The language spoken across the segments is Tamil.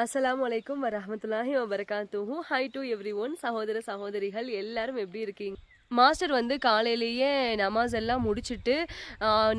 அஸ்ஸலாமு அலைக்கும் வரஹமத்துல்லாஹி வபரகாத்துஹு. ஹை டு எவ்ரி ஒன் சகோதர சகோதரிகள் எல்லாரும் எப்படி இருக்கீங்க? மாஸ்டர் வந்து காலையிலேயே நமாஸ் எல்லாம் முடிச்சுட்டு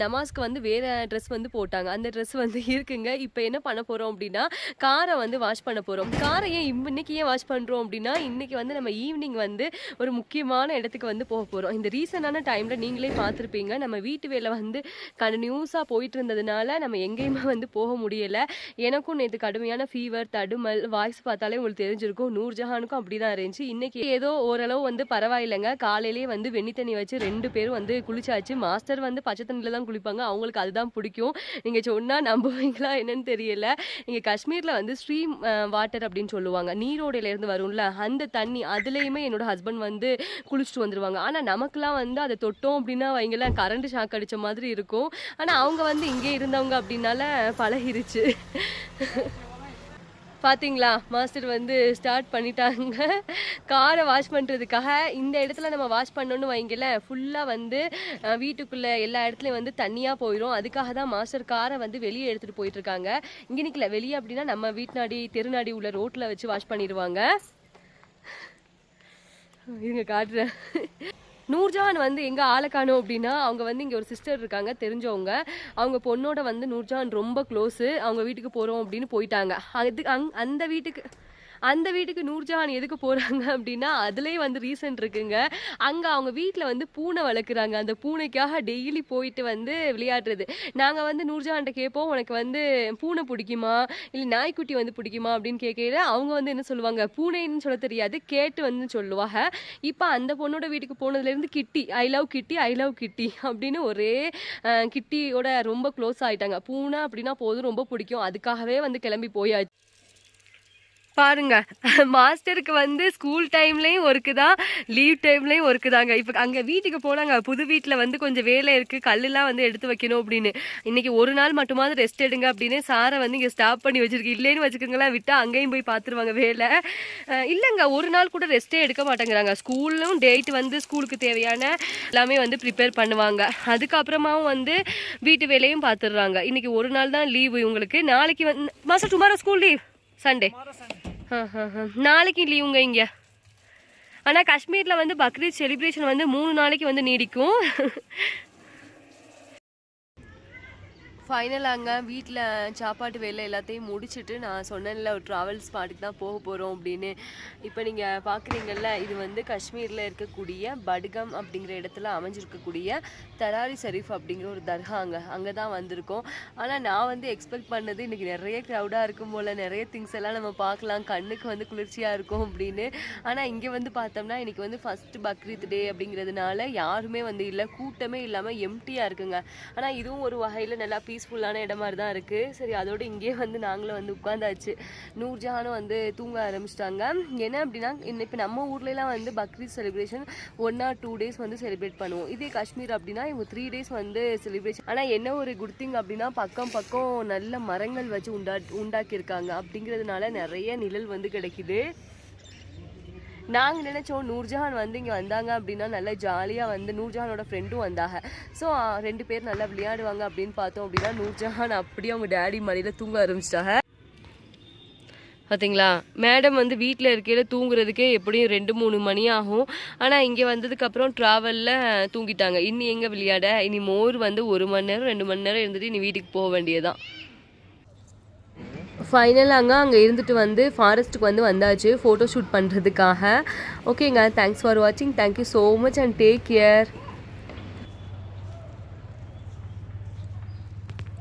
நமாஸ்க்கு வந்து வேறு ட்ரெஸ் வந்து போட்டாங்க. அந்த ட்ரெஸ் வந்து இருக்குங்க. இப்போ என்ன பண்ண போகிறோம் அப்படின்னா காரை வந்து வாஷ் பண்ண போகிறோம் காரை ஏன் இம்~ இன்னைக்கு ஏன் வாஷ் பண்ணுறோம் அப்படின்னா இன்றைக்கி வந்து நம்ம ஈவினிங் வந்து ஒரு முக்கியமான இடத்துக்கு வந்து போக போகிறோம் இந்த ரீசனான டைமில் நீங்களே பார்த்துருப்பீங்க. நம்ம வீட்டு வேலை வந்து கண்டினியூஸாக போயிட்டு இருந்ததுனால நம்ம எங்கேயுமே வந்து போக முடியலை. எனக்கும் நேற்று கடுமையான ஃபீவர் தடுமல் வாய்ஸ் பார்த்தாலே உங்களுக்கு தெரிஞ்சிருக்கும். நூர்ஜஹானுக்கும் அப்படி தான் இருந்துச்சு. இன்றைக்கி ஏதோ ஓரளவு வந்து பரவாயில்லைங்க. காலையில் காலையிலேயே வந்து வெண்ணி தண்ணி வச்சு ரெண்டு பேரும் வந்து குளிச்சாச்சு. மாஸ்டர் வந்து பச்சை தண்ணியில் தான் குளிப்பாங்க. அவங்களுக்கு அதுதான் பிடிக்கும். நீங்கள் சொன்னால் நம்புவீங்களா என்னன்னு தெரியல. இங்கே காஷ்மீரில் வந்து ஸ்ட்ரீம் வாட்டர் அப்படின்னு சொல்லுவாங்க. நீரோடையிலேருந்து வரும்ல அந்த தண்ணி அதுலேயுமே என்னோட ஹஸ்பண்ட் வந்து குளிச்சுட்டு வந்துருவாங்க. ஆனால் நமக்குலாம் வந்து அதை தொட்டோம் அப்படின்னா வைங்களேன் கரண்ட் ஷாக் அடித்த மாதிரி இருக்கும். ஆனால் அவங்க வந்து இங்கே இருந்தவங்க அப்படின்னால பழகிருச்சு. பார்த்தீங்களா மாஸ்டர் வந்து ஸ்டார்ட் பண்ணிட்டாங்க. காரை வாஷ் பண்ணுறதுக்காக இந்த இடத்துல நம்ம வாஷ் பண்ணோன்னு வைங்கல ஃபுல்லாக வந்து வீட்டுக்குள்ளே எல்லா இடத்துலையும் வந்து தண்ணியாக போயிடும் அதுக்காக தான் மாஸ்டர் காரை வந்து வெளியே எடுத்துகிட்டு போயிட்டுருக்காங்க. இங்கே நிற்கல வெளியே அப்படின்னா நம்ம வீட்டுநாடி தெருநாடி உள்ள ரோட்டில் வச்சு வாஷ் பண்ணிடுவாங்க. இருங்க காட்டுறேன். நூர்ஜான் வந்து எங்க ஆளை அப்படின்னா அவங்க வந்து இங்க ஒரு சிஸ்டர் இருக்காங்க தெரிஞ்சவங்க. அவங்க பொண்ணோட வந்து நூர்ஜான் ரொம்ப க்ளோஸு அவங்க வீட்டுக்கு போறோம் அப்படின்னு போயிட்டாங்க. அது அங் அந்த வீட்டுக்கு அந்த வீட்டுக்கு நூர்ஜஹான் எதுக்கு போகிறாங்க அப்படின்னா அதுலேயே வந்து ரீசன் இருக்குங்க. அங்கே அவங்க வீட்டில் வந்து பூனை வளர்க்குறாங்க. அந்த பூனைக்காக டெய்லி போயிட்டு வந்து விளையாடுறது. நாங்கள் வந்து நூர்ஜஹான்கிட்ட கேட்போம் உனக்கு வந்து பூனை பிடிக்குமா? இல்லை நாய்க்குட்டி வந்து பிடிக்குமா? அப்படின்னு கேட்கல அவங்க வந்து என்ன சொல்லுவாங்க பூனைன்னு சொல்ல தெரியாது கேட்டு வந்து சொல்லுவாங்க. இப்போ அந்த பொண்ணோட வீட்டுக்கு போனதுலேருந்து கிட்டி ஐ லவ் கிட்டி ஐ லவ் கிட்டி அப்படின்னு ஒரே கிட்டியோட ரொம்ப க்ளோஸ் ஆகிட்டாங்க பூனை அப்படின்னா போதும் ரொம்ப பிடிக்கும். அதுக்காகவே வந்து கிளம்பி போயாச்சு. பாருங்க. மாஸ்டருக்கு வந்து ஸ்கூல் டைம்லையும் ஒர்க்கு தான் லீவ் டைம்லையும் ஒர்க்கு தாங்க. இப்போ அங்கே வீட்டுக்கு போனாங்க. புது வீட்டில் வந்து கொஞ்சம் வேலை இருக்குது கல்லுலாம் வந்து எடுத்து வைக்கணும் அப்படின்னு. இன்னைக்கு ஒரு நாள் மட்டுமாவது ரெஸ்ட் எடுங்க அப்படின்னு சாரை வந்து இங்கே ஸ்டாப் பண்ணி வச்சிருக்கு. இல்லைன்னு வச்சுக்கோங்களேன் விட்டால் அங்கேயும் போய் பார்த்துருவாங்க வேலை. இல்லைங்க ஒரு நாள் கூட ரெஸ்ட்டே எடுக்க மாட்டேங்கிறாங்க. ஸ்கூலும் டேட் வந்து ஸ்கூலுக்கு தேவையான எல்லாமே வந்து ப்ரிப்பேர் பண்ணுவாங்க. அதுக்கப்புறமாவும் வந்து வீட்டு வேலையும் பார்த்துடுறாங்க இன்னைக்கு ஒரு நாள் தான் லீவு இவங்களுக்கு. நாளைக்கு வந்து மாதம் டுமாரோ ஸ்கூல் லீவ் சண்டே நாளைக்கு லீவுங்க இங்கே. ஆனால் காஷ்மீரில் வந்து பக்ரீத் செலிப்ரேஷன் வந்து மூணு நாளைக்கு வந்து நீடிக்கும். ஃபைனலாங்க வீட்டில் சாப்பாட்டு வேலை எல்லாத்தையும் முடிச்சுட்டு நான் சொன்னேன்ல ஒரு ட்ராவல் ஸ்பாட்டுக்கு தான் போக போகிறோம் அப்படின்னு. இப்போ நீங்கள் பார்க்குறீங்கல்ல இது வந்து காஷ்மீரில் இருக்கக்கூடிய படுகம் அப்படிங்கிற இடத்துல அமைஞ்சிருக்கக்கூடிய தராரி ஷரீஃப் அப்படிங்கிற ஒரு தர்காங்க அங்கே தான் வந்திருக்கோம். ஆனால் நான் வந்து எக்ஸ்பெக்ட் பண்ணது இன்றைக்கி நிறைய க்ரௌடாக இருக்கும் போல் நிறைய திங்ஸ் எல்லாம் நம்ம பார்க்கலாம் கண்ணுக்கு வந்து குளிர்ச்சியாக இருக்கும் அப்படின்னு. ஆனால் இங்கே வந்து பார்த்தோம்னா இன்றைக்கி வந்து ஃபஸ்ட்டு பக்ரீத் டே அப்படிங்கிறதுனால யாருமே வந்து இல்லை கூட்டமே இல்லாமல் எம்டியாக இருக்குங்க. ஆனால் இதுவும் ஒரு வகையில் நல்லா பீஸ்ஃபுல்லான இடம் மாதிரி தான் இருக்குது சரி அதோடு இங்கேயே வந்து நாங்களும் வந்து உட்காந்தாச்சு நூர்ஜஹானும் வந்து தூங்க ஆரம்பிச்சிட்டாங்க. என்ன அப்படின்னா இப்போ நம்ம ஊர்லலாம் வந்து Bakrid celebration one or two days வந்து செலிப்ரேட் பண்ணுவோம். இதே காஷ்மீர் அப்படின்னா இவங்க த்ரீ டேஸ் வந்து செலிப்ரேஷன் ஆனால் என்ன ஒரு குட் திங் அப்படின்னா பக்கம் பக்கம் நல்ல மரங்கள் வச்சு உண்டா உண்டாக்கியிருக்காங்க. அப்படிங்கிறதுனால நிறைய நிழல் வந்து கிடைக்குது. நாங்கள் நினைச்சோம் நூர்ஜஹான் வந்து இங்கே வந்தாங்க அப்படின்னா நல்லா ஜாலியாக வந்து நூர்ஜஹானோட ஃப்ரெண்டும் வந்தாங்க. ஸோ ரெண்டு பேர் நல்லா விளையாடுவாங்க அப்படின்னு பார்த்தோம் அப்படின்னா நூர்ஜஹான் அப்படியே அவங்க டேடி மடியில் தூங்க ஆரம்பிச்சிட்டாங்க. பார்த்தீங்களா மேடம் வந்து வீட்டில் இருக்கையில் தூங்குறதுக்கே எப்படியும் ரெண்டு மூணு மணி ஆகும். ஆனால் இங்கே வந்ததுக்கப்புறம் ட்ராவலில் தூங்கிட்டாங்க. இனி எங்கே விளையாட? இனி மோர் வந்து ஒரு மணி நேரம் ரெண்டு மணி நேரம் இருந்துட்டு இனி வீட்டுக்கு போக வேண்டியதுதான். ஃபைனலாங்க அங்கே இருந்துட்டு வந்து ஃபாரஸ்ட்டுக்கு வந்து வந்தாச்சு ஃபோட்டோ ஷூட் பண்ணுறதுக்காக ஓகேங்க தேங்க்ஸ் ஃபார் வாட்சிங் thank you so much and take care